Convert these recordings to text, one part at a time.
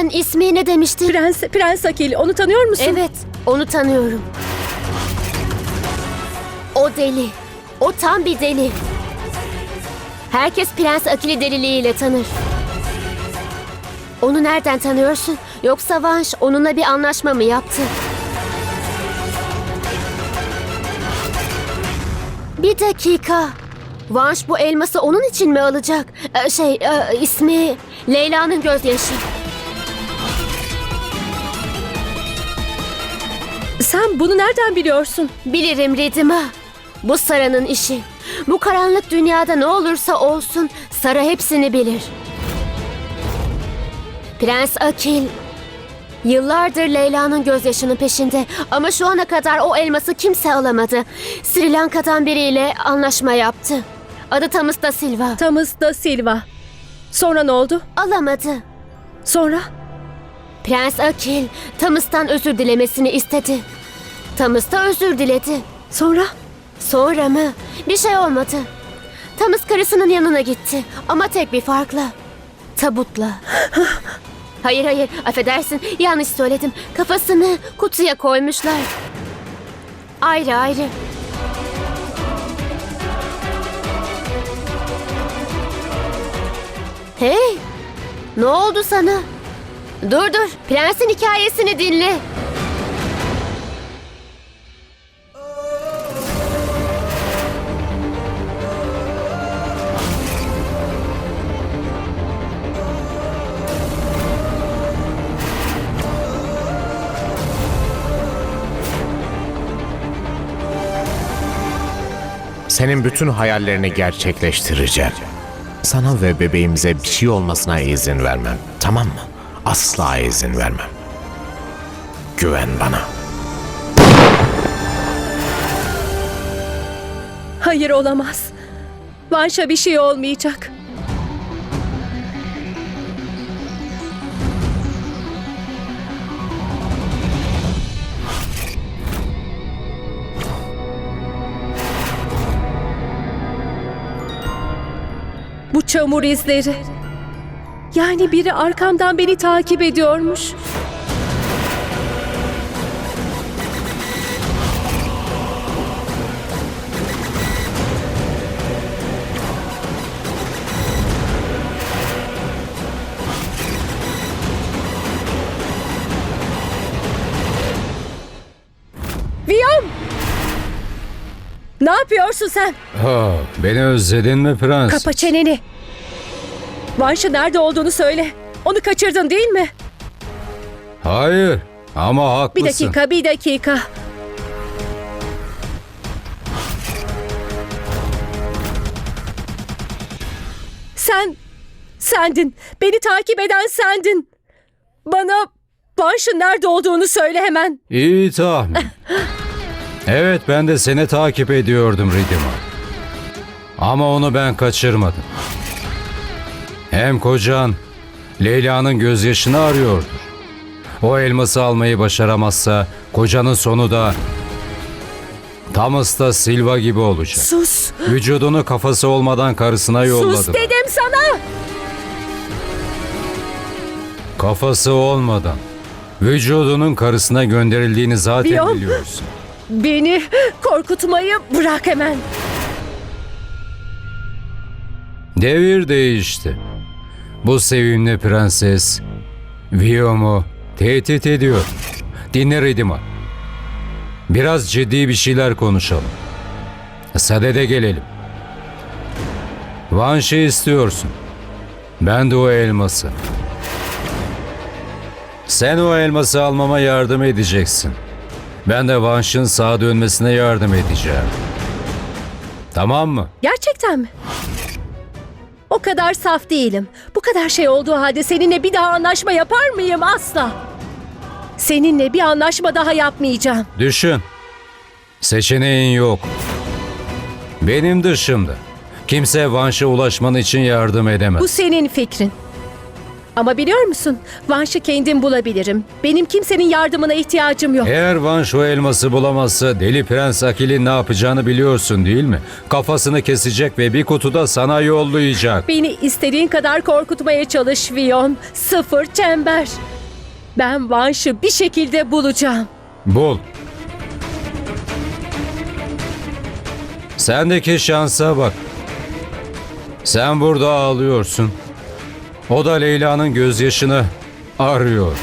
Sen ismi ne demiştin? Prens, Prens Akil. Onu tanıyor musun? Evet, onu tanıyorum. O deli. O tam bir deli. Herkes Prens Akili deliliğiyle tanır. Onu nereden tanıyorsun? Yoksa Vanş onunla bir anlaşma mı yaptı? Bir dakika. Vanş bu elması onun için mi alacak? Ee, şey, e, ismi Leyla'nın gözyaşı. Sen bunu nereden biliyorsun? Bilirim Ridima. Bu Sara'nın işi. Bu karanlık dünyada ne olursa olsun Sara hepsini bilir. Prens Akil yıllardır Leyla'nın gözyaşının peşinde ama şu ana kadar o elması kimse alamadı. Sri Lanka'dan biriyle anlaşma yaptı. Adı Tamus da Silva. Tamız da Silva. Sonra ne oldu? Alamadı. Sonra? Prens Akil Tamus'tan özür dilemesini istedi. Tamus da özür diledi. Sonra? Sonra mı? Bir şey olmadı. Tamız karısının yanına gitti ama tek bir farkla. Tabutla. hayır hayır affedersin yanlış söyledim. Kafasını kutuya koymuşlar. Ayrı ayrı. Hey! Ne oldu sana? Dur dur, prensin hikayesini dinle. Senin bütün hayallerini gerçekleştireceğim. Sana ve bebeğimize bir şey olmasına izin vermem. Tamam mı? Asla izin vermem. Güven bana. Hayır olamaz. Vanş'a bir şey olmayacak. Bu çamur izleri. Yani biri arkamdan beni takip ediyormuş. Ne yapıyorsun sen? Ha, beni özledin mi prens? Kapa çeneni. Vanş'ın nerede olduğunu söyle. Onu kaçırdın değil mi? Hayır ama Bir haklısın. dakika, bir dakika. Sen, sendin. Beni takip eden sendin. Bana Vanş'ın nerede olduğunu söyle hemen. İyi tahmin. evet ben de seni takip ediyordum Ridima. Ama onu ben kaçırmadım. Hem kocan Leyla'nın gözyaşını arıyordur. O elması almayı başaramazsa kocanın sonu da Thomas da Silva gibi olacak. Sus, Vücudunu kafası olmadan karısına yolladım. sus dedim sana. Kafası olmadan vücudunun karısına gönderildiğini zaten Biyom. biliyorsun. Beni korkutmayı bırak hemen. Devir değişti. Bu sevimli prenses Viyom'u tehdit ediyor. Dinle Ridima. Biraz ciddi bir şeyler konuşalım. Sadede gelelim. Vanş'ı istiyorsun. Ben de o elması. Sen o elması almama yardım edeceksin. Ben de Vanş'ın sağa dönmesine yardım edeceğim. Tamam mı? Gerçekten mi? O kadar saf değilim. Bu kadar şey olduğu halde seninle bir daha anlaşma yapar mıyım? Asla. Seninle bir anlaşma daha yapmayacağım. Düşün. Seçeneğin yok. Benim dışımda. Kimse Vanş'a ulaşman için yardım edemez. Bu senin fikrin. Ama biliyor musun? Vanş'ı kendim bulabilirim. Benim kimsenin yardımına ihtiyacım yok. Eğer Van şu elması bulamazsa Deli Prens Akil'in ne yapacağını biliyorsun değil mi? Kafasını kesecek ve bir kutuda sana yollayacak. Beni istediğin kadar korkutmaya çalış Viyon. Sıfır çember. Ben Vanş'ı bir şekilde bulacağım. Bul. Sendeki şansa bak. Sen burada ağlıyorsun. O da Leyla'nın gözyaşını arıyor.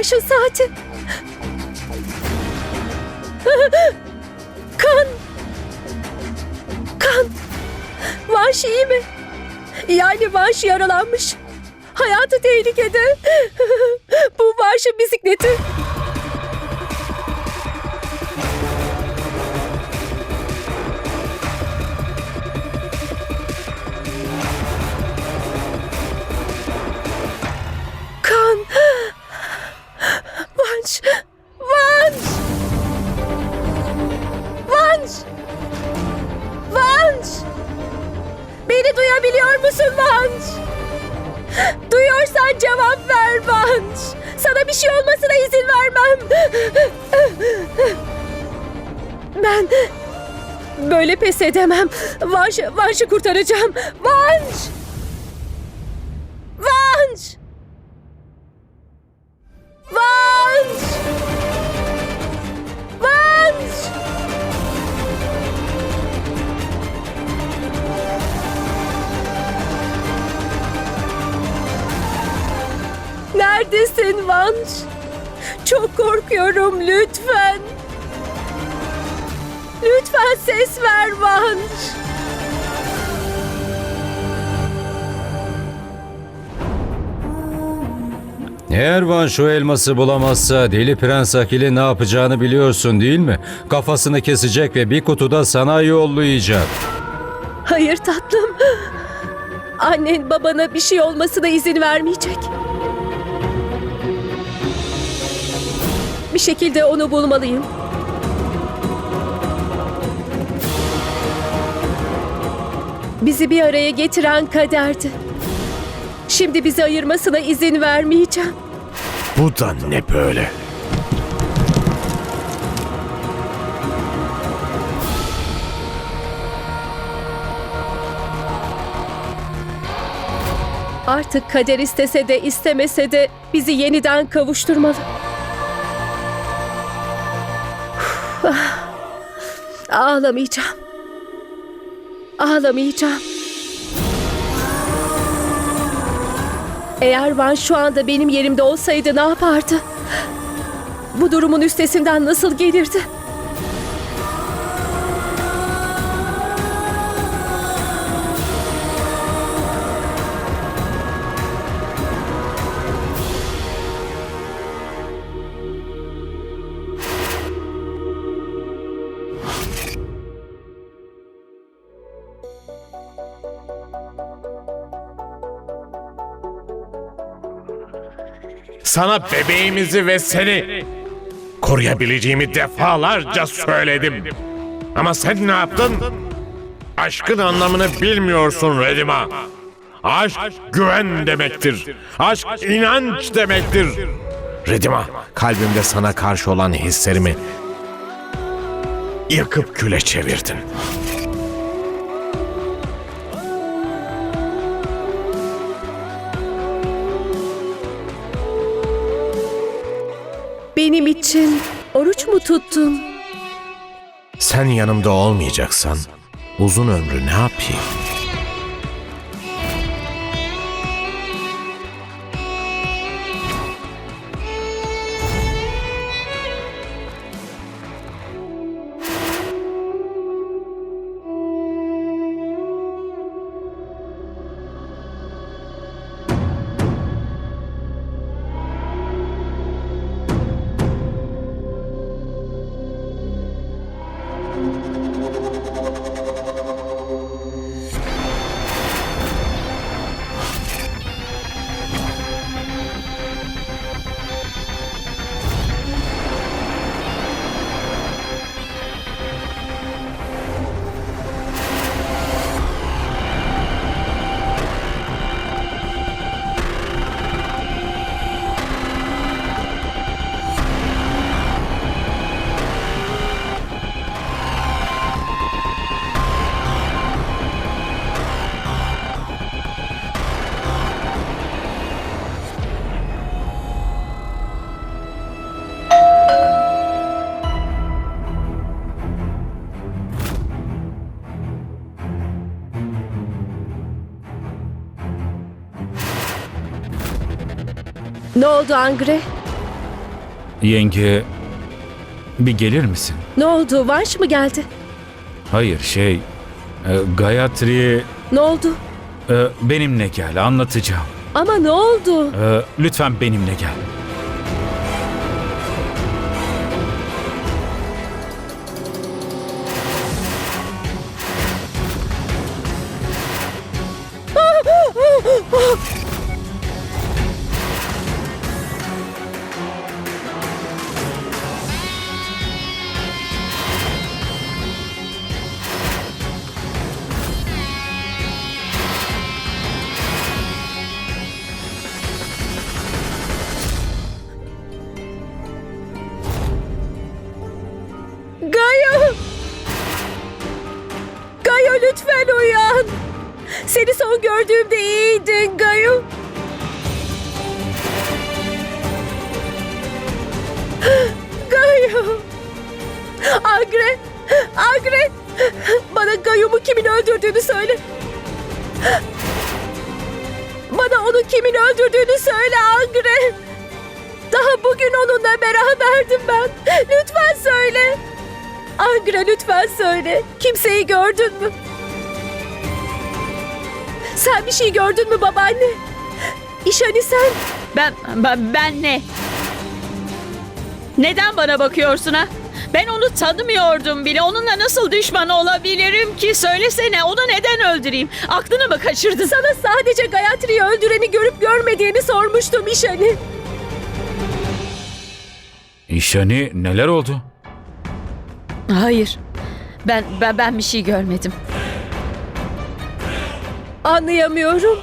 Vanş'ın saati. Kan. Kan. Vanş iyi mi? Yani Vanş yaralanmış. Hayatı tehlikede. Bu Vanş'ın bisikleti. Vanş! Vanş! Vanş! Vanş! Beni duyabiliyor musun Vanş? Duyuyorsan cevap ver Vanş. Sana bir şey olmasına izin vermem. Ben böyle pes edemem. Vanş, Vanş'ı kurtaracağım. Vanş! Neredesin Vanş? Çok korkuyorum lütfen. Lütfen ses ver Vanş. Eğer Van şu elması bulamazsa Deli Prens Akil'in ne yapacağını biliyorsun değil mi? Kafasını kesecek ve bir kutuda sana yollayacak. Hayır tatlım. Annen babana bir şey olmasına izin vermeyecek. Bir şekilde onu bulmalıyım. Bizi bir araya getiren kaderdi. Şimdi bizi ayırmasına izin vermeyeceğim. Bu da ne böyle? Artık kader istese de istemese de bizi yeniden kavuşturmalı. Ah, Ağlamayacağım. Ağlamayacağım. Eğer Van şu anda benim yerimde olsaydı ne yapardı? Bu durumun üstesinden nasıl gelirdi? Sana bebeğimizi ve seni koruyabileceğimi defalarca söyledim. Ama sen ne yaptın? Aşkın anlamını bilmiyorsun Redima. Aşk güven demektir. Aşk inanç demektir. Redima, kalbimde sana karşı olan hislerimi yakıp küle çevirdin. Benim için oruç mu tuttun? Sen yanımda olmayacaksan uzun ömrü ne yapayım? Ne oldu Angre? Yenge bir gelir misin? Ne oldu? Vanş mı geldi? Hayır şey e, Gayatri Ne oldu? e, benimle gel anlatacağım. Ama ne oldu? E, lütfen benimle gel. Gayo! Agre! Agre! Bana Gayo'mu kimin öldürdüğünü söyle. Bana onu kimin öldürdüğünü söyle Agre. Daha bugün onunla beraberdim ben. Lütfen söyle. Angra lütfen söyle. Kimseyi gördün mü? Sen bir şey gördün mü babaanne? İşani sen. Ben, ben, ben ne? Neden bana bakıyorsun ha? Ben onu tanımıyordum bile. Onunla nasıl düşman olabilirim ki? Söylesene onu neden öldüreyim? Aklını mı kaçırdın? Sana sadece Gayatri'yi öldüreni görüp görmediğini sormuştum İşani. İşani neler oldu? Hayır. Ben, ben, ben bir şey görmedim. Anlayamıyorum.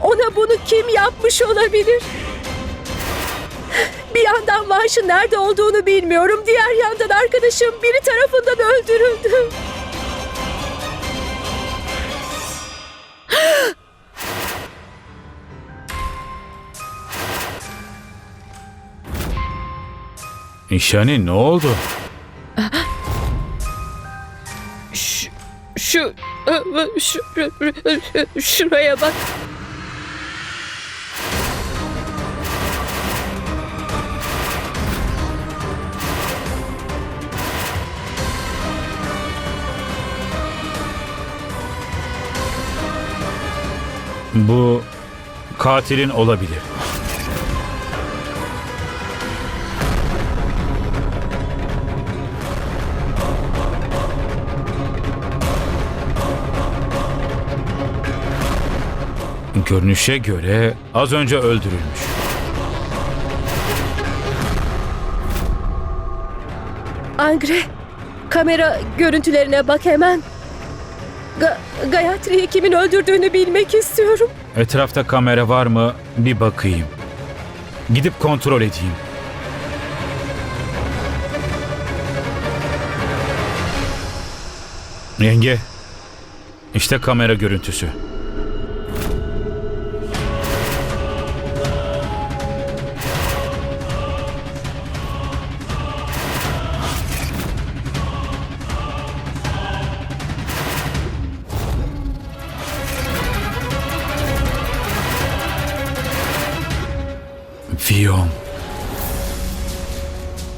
Ona bunu kim yapmış olabilir? Bir yandan Vanş'ın nerede olduğunu bilmiyorum. Diğer yandan arkadaşım biri tarafından öldürüldü. İşani ne oldu? Şu, şu, şu, şuraya bak. Bu katilin olabilir. Görünüşe göre az önce öldürülmüş. Angre, kamera görüntülerine bak hemen. Ga Gayatri'yi kimin öldürdüğünü bilmek istiyorum. Etrafta kamera var mı bir bakayım. Gidip kontrol edeyim. Yenge, işte kamera görüntüsü. Viyom.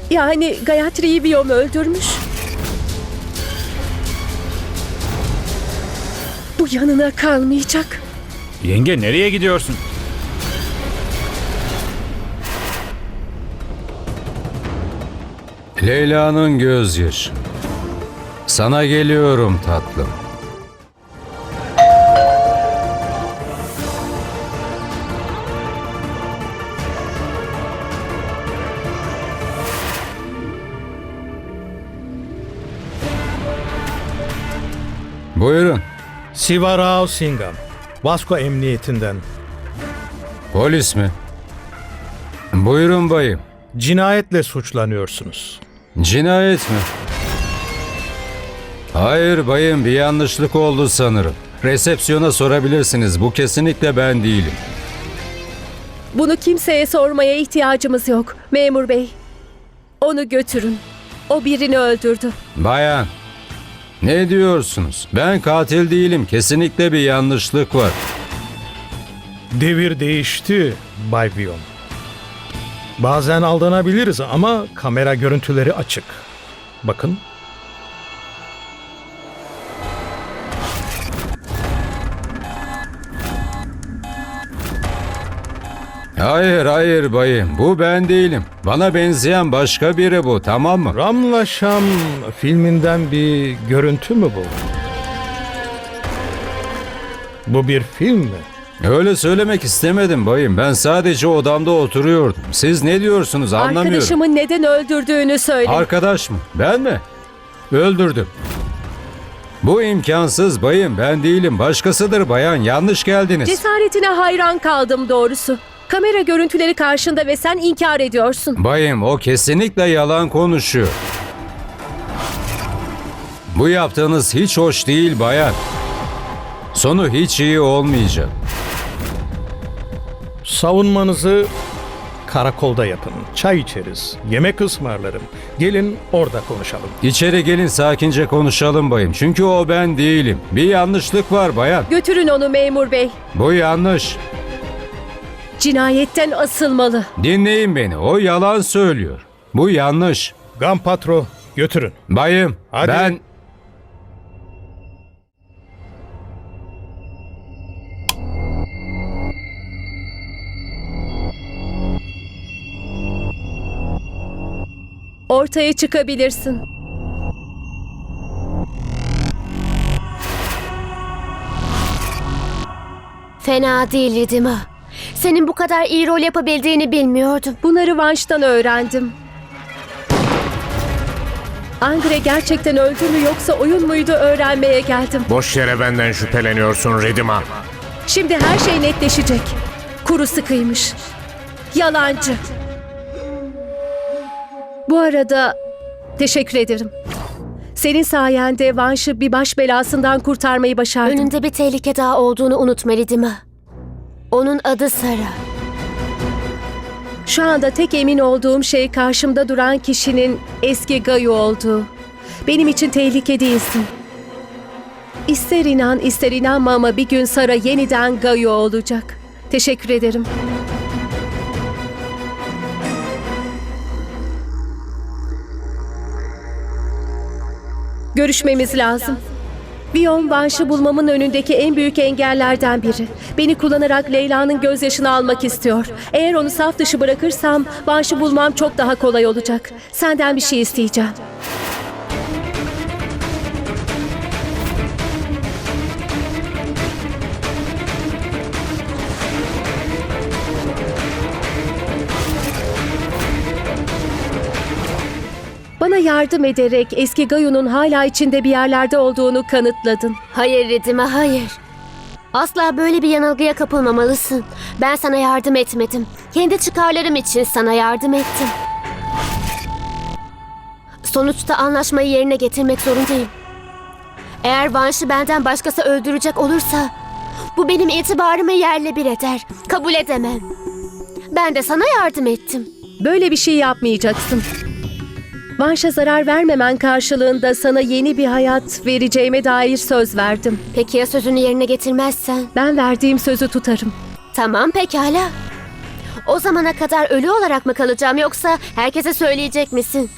Yani Gayatri'yi Viyom öldürmüş. Bu yanına kalmayacak. Yenge nereye gidiyorsun? Leyla'nın gözyaşı. Sana geliyorum tatlım. Buyurun. Sivarao Singham, Vasco Emniyetinden. Polis mi? Buyurun bayım. Cinayetle suçlanıyorsunuz. Cinayet mi? Hayır bayım bir yanlışlık oldu sanırım. Resepsiyona sorabilirsiniz. Bu kesinlikle ben değilim. Bunu kimseye sormaya ihtiyacımız yok. Memur bey. Onu götürün. O birini öldürdü. Bayan, ne diyorsunuz? Ben katil değilim. Kesinlikle bir yanlışlık var. Devir değişti Bay Vion. Bazen aldanabiliriz ama kamera görüntüleri açık. Bakın. Hayır hayır bayım. Bu ben değilim. Bana benzeyen başka biri bu. Tamam mı? Ramla Şam filminden bir görüntü mü bu? Bu bir film mi? Öyle söylemek istemedim bayım. Ben sadece odamda oturuyordum. Siz ne diyorsunuz anlamıyorum. Arkadaşımı neden öldürdüğünü söyle. Arkadaş mı? Ben mi? Öldürdüm. Bu imkansız bayım. Ben değilim. Başkasıdır bayan. Yanlış geldiniz. Cesaretine hayran kaldım doğrusu. Kamera görüntüleri karşında ve sen inkar ediyorsun. Bayım o kesinlikle yalan konuşuyor. Bu yaptığınız hiç hoş değil bayan. Sonu hiç iyi olmayacak. Savunmanızı karakolda yapın. Çay içeriz. Yemek ısmarlarım. Gelin orada konuşalım. İçeri gelin sakince konuşalım bayım. Çünkü o ben değilim. Bir yanlışlık var bayan. Götürün onu memur bey. Bu yanlış. Cinayetten asılmalı. Dinleyin beni. O yalan söylüyor. Bu yanlış. Gampatro götürün. Bayım Hadi. ben... Ortaya çıkabilirsin. Fena değil Ridima. Senin bu kadar iyi rol yapabildiğini bilmiyordum. Bunları Vanş'tan öğrendim. Angre gerçekten öldü mü yoksa oyun muydu öğrenmeye geldim. Boş yere benden şüpheleniyorsun Ridima. Şimdi her şey netleşecek. Kuru sıkıymış. Yalancı. Bu arada teşekkür ederim. Senin sayende Vanş'ı bir baş belasından kurtarmayı başardım. Önünde bir tehlike daha olduğunu unutma Ridima. Onun adı Sara. Şu anda tek emin olduğum şey karşımda duran kişinin eski Gayu olduğu. Benim için tehlike değilsin. İster inan ister inanma ama bir gün Sara yeniden Gayu olacak. Teşekkür ederim. Görüşmemiz lazım. Viyon Vanş'ı bulmamın önündeki en büyük engellerden biri. Beni kullanarak Leyla'nın gözyaşını almak istiyor. Eğer onu saf dışı bırakırsam Vanş'ı bulmam çok daha kolay olacak. Senden bir şey isteyeceğim. Yardım ederek eski Gayu'nun hala içinde bir yerlerde olduğunu kanıtladın. Hayır Ridima hayır. Asla böyle bir yanılgıya kapılmamalısın. Ben sana yardım etmedim. Kendi çıkarlarım için sana yardım ettim. Sonuçta anlaşmayı yerine getirmek zorundayım. Eğer Vanş'ı benden başkası öldürecek olursa bu benim itibarımı yerle bir eder. Kabul edemem. Ben de sana yardım ettim. Böyle bir şey yapmayacaksın. Vanş'a zarar vermemen karşılığında sana yeni bir hayat vereceğime dair söz verdim. Peki ya sözünü yerine getirmezsen? Ben verdiğim sözü tutarım. Tamam pekala. O zamana kadar ölü olarak mı kalacağım yoksa herkese söyleyecek misin?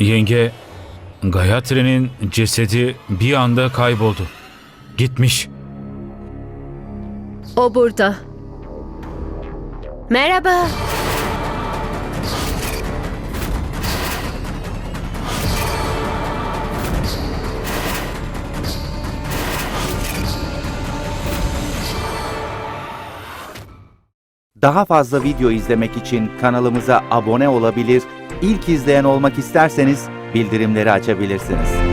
Yenge, Gayatri'nin cesedi bir anda kayboldu. Gitmiş. O burada. Merhaba. Daha fazla video izlemek için kanalımıza abone olabilir, ilk izleyen olmak isterseniz bildirimleri açabilirsiniz.